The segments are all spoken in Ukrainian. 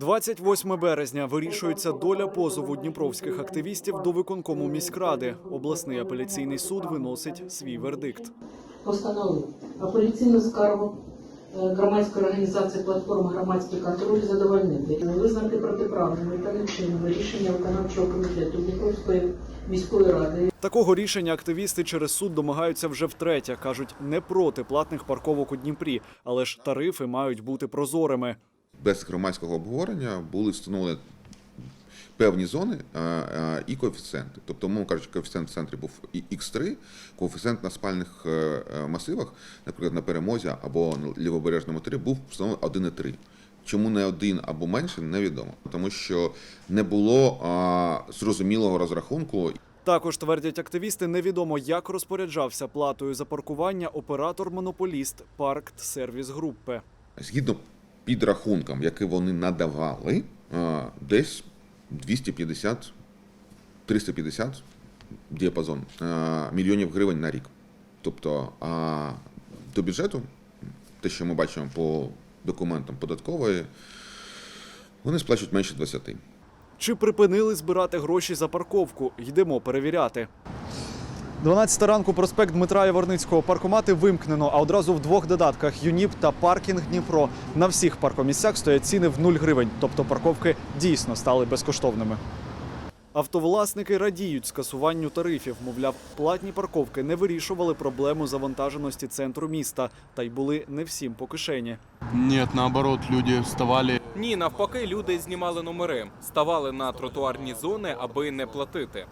28 березня вирішується доля позову дніпровських активістів до виконкому міськради. Обласний апеляційний суд виносить свій вердикт. постановив апеляційну скаргу е, громадської організації платформа громадський контроль задовольнити, визнати протиправними та нечинними рішення виконавчого комітету Дніпровської міської ради Такого рішення активісти через суд домагаються вже втретє. кажуть, не проти платних парковок у Дніпрі, але ж тарифи мають бути прозорими. Без громадського обговорення були встановлені певні зони і коефіцієнти. Тобто, мовно кажучи, коефіцієнт в центрі був і Х3, коефіцієнт на спальних е, е, масивах, наприклад, на перемозі або на лівобережному тирі, був встановлений 1,3. Чому не один або менше, невідомо. Тому що не було а, зрозумілого розрахунку Також твердять активісти, невідомо як розпоряджався платою за паркування оператор-монополіст Парк Сервіс Группе. Згідно підрахункам, які вони надавали, десь 250 350 діапазон мільйонів гривень на рік. Тобто до бюджету, те, що ми бачимо по документам податкової, вони сплачують менше 20. Чи припинили збирати гроші за парковку? Йдемо перевіряти. 12 ранку проспект Дмитра Яворницького паркомати вимкнено, а одразу в двох додатках ЮНІП та паркінг Дніпро. На всіх паркомісцях стоять ціни в 0 гривень, тобто парковки дійсно стали безкоштовними. Автовласники радіють скасуванню тарифів. Мовляв, платні парковки не вирішували проблему завантаженості центру міста, та й були не всім по кишені. Нет, наоборот, люди вставали. Ні, навпаки, люди знімали номери, ставали на тротуарні зони, аби не платити.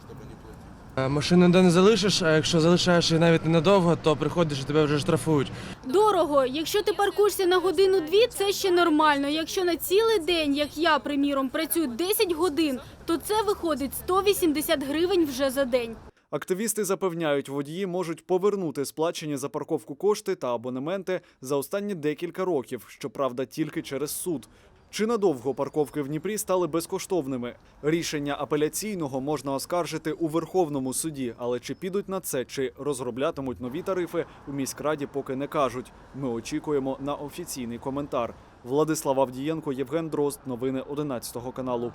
Е, Машину ніде не залишиш, а якщо залишаєш її навіть ненадовго, то приходиш і тебе вже штрафують. Дорого. Якщо ти паркуєшся на годину-дві, це ще нормально. Якщо на цілий день, як я, приміром, працюю 10 годин, то це виходить 180 гривень вже за день. Активісти запевняють, водії можуть повернути сплачені за парковку кошти та абонементи за останні декілька років, щоправда, тільки через суд. Чи надовго парковки в Дніпрі стали безкоштовними? Рішення апеляційного можна оскаржити у Верховному суді, але чи підуть на це, чи розроблятимуть нові тарифи у міськраді, поки не кажуть. Ми очікуємо на офіційний коментар. Владислав Авдієнко, Євген Дрозд. Новини 11 каналу.